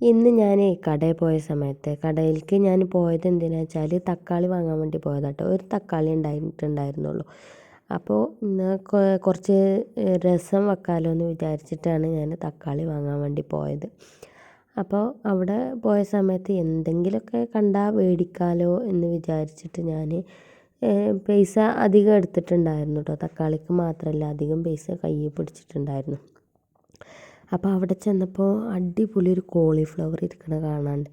ഇന്ന് ഞാൻ കടയിൽ പോയ സമയത്ത് കടയിലേക്ക് ഞാൻ പോയത് എന്തിനാ വെച്ചാൽ തക്കാളി വാങ്ങാൻ വേണ്ടി പോയതാട്ടോ. ഒരു തക്കാളി ഉണ്ടായിട്ടുണ്ടായിരുന്നുള്ളൂ. അപ്പോൾ കുറച്ച് രസം വെക്കാമല്ലോ എന്ന് വിചാരിച്ചിട്ടാണ് ഞാൻ തക്കാളി വാങ്ങാൻ വേണ്ടി പോയത്. അപ്പോൾ അവിടെ പോയ സമയത്ത് എന്തെങ്കിലുമൊക്കെ കണ്ടാൽ മേടിക്കാമല്ലോ എന്ന് വിചാരിച്ചിട്ട് ഞാൻ പൈസ അധികം എടുത്തിട്ടുണ്ടായിരുന്നു കേട്ടോ തക്കാളിക്ക് മാത്രമല്ല അധികം പൈസ കയ്യിൽ പിടിച്ചിട്ടുണ്ടായിരുന്നു. അപ്പോൾ അവിടെ ചെന്നപ്പോൾ അടിപൊളി ഒരു കോളിഫ്ലവർ ഇരിക്കണ കാണാണ്ട്.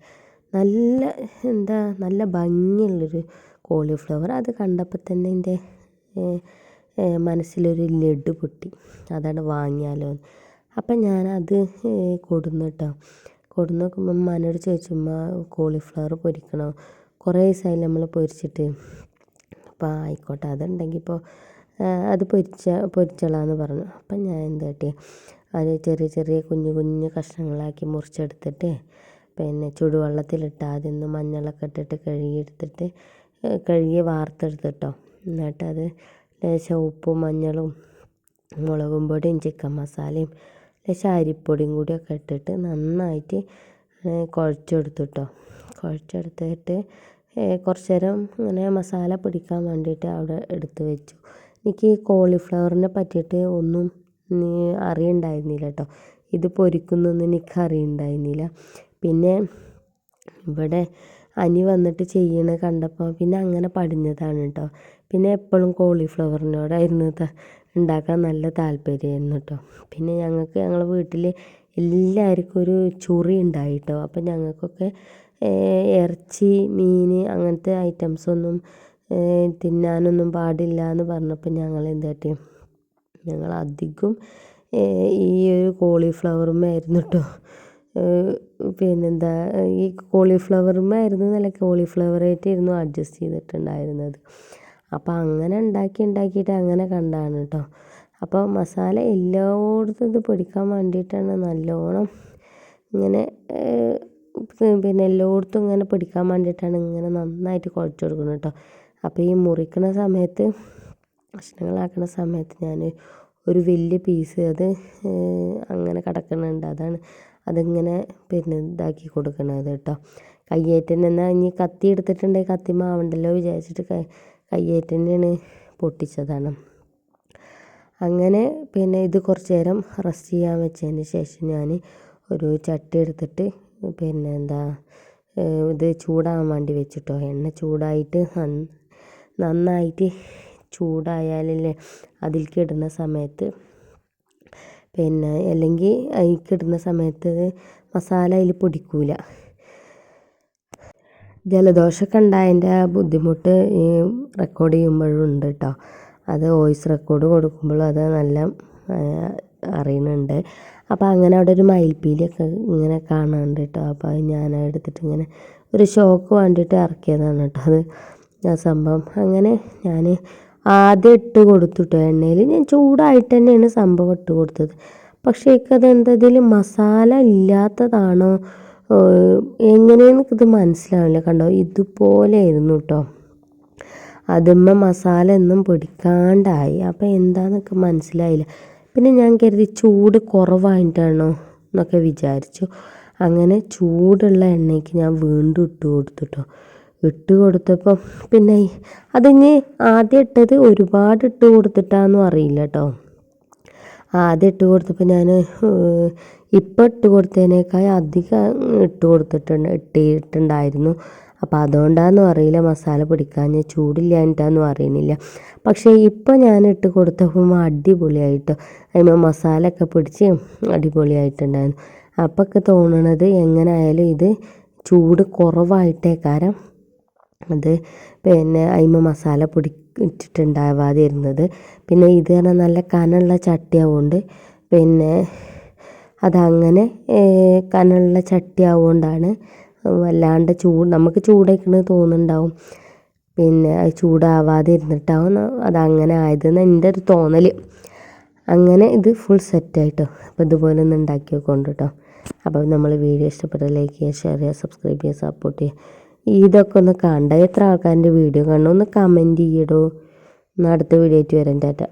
നല്ല എന്താ നല്ല ഭംഗിയുള്ളൊരു കോളിഫ്ലവർ അത് കണ്ടപ്പോൾ തന്നെ എന്റെ മനസ്സിലൊരു ലഡു പൊട്ടി. അതാണ് വാങ്ങിയാലോ അപ്പം ഞാനത് കൊടുന്നു കേട്ടോ. കൊടുന്ന് നോക്കുമ്പോൾ ഉമ്മാനോട് ചോദിച്ചു ഉമ്മ കോളിഫ്ലവർ പൊരിക്കണോ? കുറേ ദിവസമായി നമ്മൾ പൊരിച്ചിട്ട്. അപ്പോൾ ആയിക്കോട്ടെ അതുണ്ടെങ്കിൽ ഇപ്പോൾ അത് പൊരിച്ച പൊരിച്ചോളാന്ന് പറഞ്ഞു. അപ്പം ഞാൻ എന്താ കാട്ടി അത് ചെറിയ ചെറിയ കുഞ്ഞു കുഞ്ഞു കഷ്ണങ്ങളാക്കി മുറിച്ചെടുത്തിട്ട് പിന്നെ ചുടുവെള്ളത്തിലിട്ട് ആദ്യം ഒന്ന് മഞ്ഞളൊക്കെ ഇട്ടിട്ട് കഴുകിയെടുത്തിട്ട് കഴുകി വാർത്തെടുത്തിട്ടോ. അത് ലേശം ഉപ്പും മഞ്ഞളും മുളകും പൊടിയും ചിക്കൻ മസാലയും ലേശം അരിപ്പൊടിയും കൂടിയൊക്കെ ഇട്ടിട്ട് നന്നായിട്ട് കുഴച്ചെടുത്തിട്ടോ. കുഴച്ചെടുത്തിട്ട് കുറച്ച് നേരം ഇങ്ങനെ മസാല പിടിക്കാൻ വേണ്ടിയിട്ട് അവിടെ എടുത്ത് വെച്ചു. എനിക്ക് കോളിഫ്ലവറിനെ പറ്റിയിട്ട് ഒന്നും അറിയുണ്ടായിരുന്നില്ല കേട്ടോ ഇത് പൊരിക്കുന്നൊന്നും എനിക്ക് അറിയുണ്ടായിരുന്നില്ല പിന്നെ ഇവിടെ അനി വന്നിട്ട് ചെയ്യണ കണ്ടപ്പോൾ പിന്നെ അങ്ങനെ പഠിഞ്ഞതാണ് കേട്ടോ പിന്നെ എപ്പോഴും കോളിഫ്ലവറിനോടായിരുന്നു ഉണ്ടാക്കാൻ നല്ല താല്പര്യമായിരുന്നു കേട്ടോ പിന്നെ ഞങ്ങൾക്ക് ഞങ്ങളെ വീട്ടിൽ എല്ലാവർക്കും ഒരു ചുറി ഉണ്ടായി കേട്ടോ അപ്പം ഞങ്ങൾക്കൊക്കെ ഇറച്ചി മീൻ അങ്ങനത്തെ ഐറ്റംസൊന്നും തിന്നാനൊന്നും പാടില്ല എന്ന് പറഞ്ഞപ്പോൾ ഞങ്ങൾ എന്താ ഞങ്ങൾ അധികം ഈ ഒരു കോളിഫ്ലവറുമായിരുന്നു കേട്ടോ പിന്നെന്താ ഈ കോളിഫ്ലവറുമായിരുന്നു നല്ല കോളിഫ്ലവറായിട്ടായിരുന്നു അഡ്ജസ്റ്റ് ചെയ്തിട്ടുണ്ടായിരുന്നത്. അപ്പോൾ അങ്ങനെ ഉണ്ടാക്കി ഉണ്ടാക്കിയിട്ട് അങ്ങനെ കണ്ടാണ് കേട്ടോ അപ്പോൾ മസാല എല്ലായിടത്തും ഇത് പൊടിക്കാൻ വേണ്ടിയിട്ടാണ് നല്ലോണം ഇങ്ങനെ പിന്നെ എല്ലായിടത്തും ഇങ്ങനെ പിടിക്കാൻ വേണ്ടിയിട്ടാണ് ഇങ്ങനെ നന്നായിട്ട് കുഴച്ച് കൊടുക്കുന്നത് കേട്ടോ അപ്പോൾ ഈ മുറിക്കുന്ന സമയത്ത് ഭക്ഷണങ്ങളാക്കുന്ന സമയത്ത് ഞാൻ ഒരു വലിയ പീസ് അത് അങ്ങനെ കിടക്കുന്നുണ്ട്. അതാണ് അതിങ്ങനെ പിന്നെ ഇതാക്കി കൊടുക്കണത് കേട്ടോ. കയ്യേറ്റം തന്നെ ഇനി കത്തി എടുത്തിട്ടുണ്ടെങ്കിൽ കത്തി മാവണ്ടല്ലോ വിചാരിച്ചിട്ട് കയ്യേറ്റം തന്നെയാണ് പൊട്ടിച്ചതാണ്. അങ്ങനെ പിന്നെ ഇത് കുറച്ച് നേരം റെസ്റ്റ് ചെയ്യാൻ വെച്ചതിന് ശേഷം ഞാൻ ഒരു ചട്ടി എടുത്തിട്ട് പിന്നെ എന്താ ഇത് ചൂടാവാൻ വേണ്ടി വെച്ചിട്ടോ. എണ്ണ ചൂടായിട്ട് നന്നായിട്ട് ചൂടായാലല്ലേ അതിൽ ഇടുന്ന സമയത്ത്. പിന്നെ അല്ലെങ്കിൽ അതിലേക്ക് ഇടുന്ന സമയത്ത് മസാല അതിൽ പൊടിക്കൂല. ജലദോഷമൊക്കെ ഉണ്ടായതിന്റെ ബുദ്ധിമുട്ട് ഈ റെക്കോർഡ് ചെയ്യുമ്പോഴും ഉണ്ട് കേട്ടോ അത് വോയിസ് റെക്കോർഡ് കൊടുക്കുമ്പോഴും അത് നല്ല അറിയുന്നുണ്ട്. അപ്പോൾ അങ്ങനെ അവിടെ ഒരു മയിൽപ്പീലിയൊക്കെ ഇങ്ങനെ കാണാനുണ്ട് കേട്ടോ അപ്പോൾ ഞാൻ എടുത്തിട്ട് ഇങ്ങനെ ഒരു ഷോക്ക് വേണ്ടിയിട്ട് ഇറക്കിയതാണ് കേട്ടോ അത് ആ സംഭവം. അങ്ങനെ ഞാൻ ആദ്യം ഇട്ട് കൊടുത്തു എണ്ണയിൽ. ഞാൻ ചൂടായിട്ട് തന്നെയാണ് സംഭവം ഇട്ട് കൊടുത്തത്. പക്ഷേ എനിക്കത് എന്താ മസാല ഇല്ലാത്തതാണോ? എങ്ങനെയെന്ന് ഇത് മനസ്സിലാവില്ല. കണ്ടോ ഇതുപോലെ ആയിരുന്നു കേട്ടോ അതുമ്മ മസാല ഒന്നും പിടിക്കാണ്ടായി. അപ്പോൾ എന്താണെന്നൊക്കെ മനസ്സിലായില്ല. പിന്നെ ഞാൻ കരുതി ചൂട് കുറവായിട്ടാണോ എന്നൊക്കെ വിചാരിച്ചു. അങ്ങനെ ചൂടുള്ള എണ്ണയ്ക്ക് ഞാൻ വീണ്ടും ഇട്ട് കൊടുത്തു കേട്ടോ ഇട്ട് കൊടുത്തപ്പം പിന്നെ അതിന് ആദ്യം ഇട്ടത് ഒരുപാട് ഇട്ട് കൊടുത്തിട്ടാന്നും അറിയില്ല കേട്ടോ ആദ്യം ഇട്ട് കൊടുത്തപ്പോൾ ഞാൻ ഇപ്പം ഇട്ട് കൊടുത്തതിനേക്കാൾ അധികം ഇട്ട് കൊടുത്തിട്ടുണ്ട് ഇട്ടിട്ടുണ്ടായിരുന്നു. അപ്പോൾ അതുകൊണ്ടാണെന്നും അറിയില്ല മസാല പിടിക്കാൻ ചൂടില്ലാഞ്ഞിട്ടാന്നും അറിയുന്നില്ല. പക്ഷേ ഇപ്പോൾ ഞാൻ ഇട്ട് കൊടുത്തപ്പോൾ അടിപൊളിയായിട്ട് അതിന് മസാല ഒക്കെ പിടിച്ച് അടിപൊളിയായിട്ടുണ്ടായിരുന്നു. അപ്പൊക്കെ തോന്നണത് എങ്ങനെ ആയാലും ഇത് ചൂട് കുറവായിട്ടേക്കാരം അത് പിന്നെ അതിമ മസാല പിടിച്ചിട്ടുണ്ടാവാതെ ഇരുന്നത് പിന്നെ ഇത് പറഞ്ഞാൽ നല്ല കനമുള്ള ചട്ടിയാവുകൊണ്ട് പിന്നെ അതങ്ങനെ കനമുള്ള ചട്ടി ആവുകൊണ്ടാണ് വല്ലാണ്ട് ചൂട് നമുക്ക് ചൂടായിക്കണ തോന്നുന്നുണ്ടാവും. പിന്നെ അത് ചൂടാവാതെ ഇരുന്നിട്ടാവും അതങ്ങനെ ആയതെന്ന് എന്റെ ഒരു തോന്നൽ അങ്ങനെ ഇത് ഫുൾ സെറ്റായിട്ടോ അപ്പോൾ ഇതുപോലെ ഒന്ന് ഉണ്ടാക്കി വെക്കൊണ്ട് കേട്ടോ അപ്പോൾ നമ്മൾ വീഡിയോ ഇഷ്ടപ്പെട്ട ലൈക്ക് ചെയ്യുക ഷെയർ ചെയ്യുക സബ്സ്ക്രൈബ് ചെയ്യുക സപ്പോർട്ട് ചെയ്യുക. ഇതൊക്കെ ഒന്ന് കണ്ട എത്ര ആൾക്കാരുടെ വീഡിയോ കാണണം ഒന്ന് കമന്റ് ചെയ്യടോ. അടുത്ത വീഡിയോ ആയിട്ട് വരാൻ ടാറ്റ.